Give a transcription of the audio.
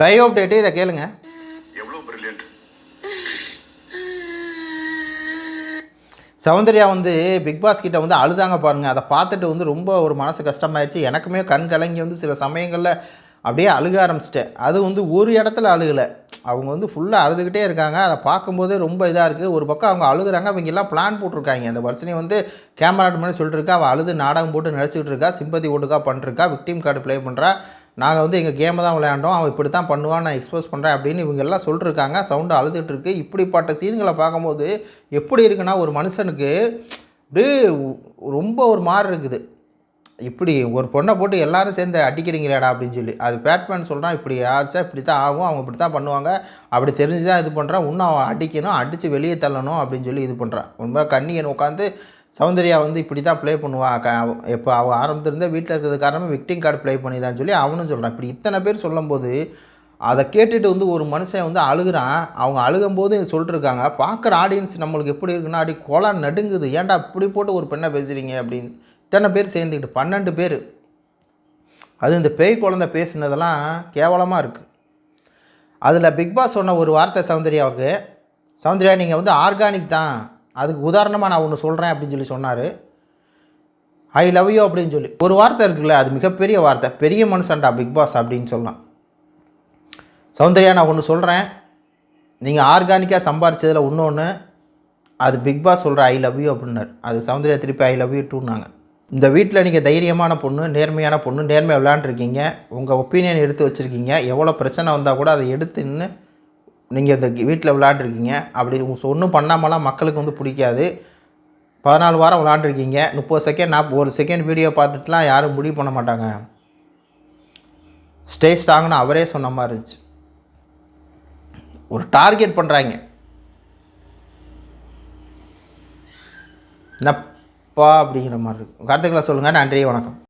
Try update இதை கேளுங்க. சௌந்தர்யா வந்து பிக் பாஸ் கிட்ட வந்து அழுதாங்க பாருங்க. அதை பார்த்துட்டு வந்து ரொம்ப ஒரு மனசு கஷ்டமாயிடுச்சு. எனக்குமே கண் கலங்கி வந்து சில சமயங்களில் அப்படியே அழுக ஆரம்பிச்சிட்டேன். அது வந்து ஒரு இடத்துல அழுகலை. அவங்க வந்து ஃபுல்லாக அழுதுகிட்டே இருக்காங்க. அதை பார்க்கும்போதே ரொம்ப இதாக இருக்குது ஒரு பக்கம் அவங்க அழுகுறாங்க. அவங்க எல்லாம் பிளான் போட்டிருக்காங்க. அந்த வருஷனி வந்து கேமரா முன்னாடி சொல்லிட்டு இருக்கா. அவள் அழுது நாடகம் போட்டு நடிச்சுக்கிட்டு இருக்கா. சிம்பதி ஓட்டுக்கா பண்ணிருக்கா விக்டிம் கார்டு ப்ளே பண்ணுறா நாங்கள் வந்து எங்கள் கேமை தான் விளையாண்டோம் அவன் இப்படி தான் பண்ணுவான் நான் எக்ஸ்போஸ் பண்ணுறேன் அப்படின்னு இவங்க எல்லாம் சொல்லிருக்காங்க. சவுண்டு அழுதுகிட்டு இருக்கு. இப்படிப்பட்ட சீன்களை பார்க்கும்போது எப்படி இருக்குன்னா ஒரு மனுஷனுக்கு அப்படியே ரொம்ப ஒரு மாதிரி இருக்குது. இப்படி ஒரு பொண்ணை போட்டு எல்லாரும் சேர்ந்து அடிக்கிறீங்களேடா அப்படின்னு சொல்லி. அது பேட்மேன் சொல்கிறான் இப்படி ஆச்சா இப்படி தான் ஆகும் அவங்க இப்படி தான் பண்ணுவாங்க. அப்படி தெரிஞ்சு தான் இது பண்ணுறான் இன்னும் அவன் அடிக்கணும் அடித்து வெளியே தள்ளணும் அப்படின்னு சொல்லி இது பண்ணுறான் உண்மை கண்ணியன் உட்காந்து சௌந்தர்யா வந்து இப்படி தான் ப்ளே பண்ணுவா. க இப்போ அவள் ஆரம்பத்திலிருந்தே வீட்டில் இருக்கிறது காரணமே விக்டிங் கார்டு ப்ளே பண்ணிதான்னு சொல்லி அவனும் சொல்கிறான் இப்படி இத்தனை பேர் சொல்லும்போது அதை கேட்டுட்டு வந்து ஒரு மனுஷன் வந்து அழுகுறான். அவங்க அழுகும்போது சொல்லிட்டுருக்காங்க பார்க்குற ஆடியன்ஸ் நம்மளுக்கு எப்படி இருக்குன்னா அப்படி கொலை நடுங்குது. ஏன்டா இப்படி போட்டு ஒரு பெண்ணை பேசுகிறீங்க அப்படின்னு. இத்தனை பேர் சேர்ந்துக்கிட்டு பன்னெண்டு பேர். அது இந்த பேய் குழந்தை பேசுனதெல்லாம் கேவலமாக இருக்குது அதில் பிக் பாஸ் சொன்ன ஒரு வார்த்தை சௌந்தர்யாவுக்கு சௌந்தர்யா நீங்கள் வந்து ஆர்கானிக் தான். அதுக்கு உதாரணமாக நான் ஒன்று சொல்கிறேன் அப்படின்னு சொல்லி சொன்னார். ஐ லவ் யூ அப்படின்னு சொல்லி. ஒரு வார்த்தை இருக்குல்ல அது மிகப்பெரிய வார்த்தை. பெரிய மனுஷன்டா பிக் பாஸ் அப்படின்னு சொல்லலாம். சௌந்தர்யா நான் ஒன்று சொல்கிறேன் நீங்கள் ஆர்கானிக்காக சம்பாரிச்சதில் இன்னொன்று அது பிக் பாஸ் சொல்கிற ஐ லவ் யூ அப்படின்னார். அது சௌந்தர்யா திருப்பி ஐ லவ் யூ டூனாங்க இந்த வீட்டில் நீங்கள் தைரியமான பொண்ணு நேர்மையான பொண்ணு நேர்மையாக விளையாண்டுருக்கீங்க. உங்கள் ஒப்பீனியன் எடுத்து வச்சுருக்கீங்க. எவ்வளோ பிரச்சனை வந்தால் கூட அதை எடுத்து நின்று நீங்கள் இந்த வீட்டில் விளாண்டுருக்கீங்க அப்படி ஒன்றும் பண்ணாமலாம் மக்களுக்கு வந்து பிடிக்காது. பதினாலு வாரம் விளாண்டுருக்கீங்க முப்பது செகண்ட் நாற்பது ஒரு செகண்ட் வீடியோ பார்த்துட்டுலாம் யாரும் முடிவு பண்ண மாட்டாங்க. ஸ்டேஜ் ஸ்ட்ராங்னு அவரே சொன்ன மாதிரி இருந்துச்சு. ஒரு டார்கெட் பண்ணுறாங்க நப்பா அப்படிங்கிற மாதிரி இருக்கும் கருத்துக்களை சொல்லுங்கள் நன்றி வணக்கம்.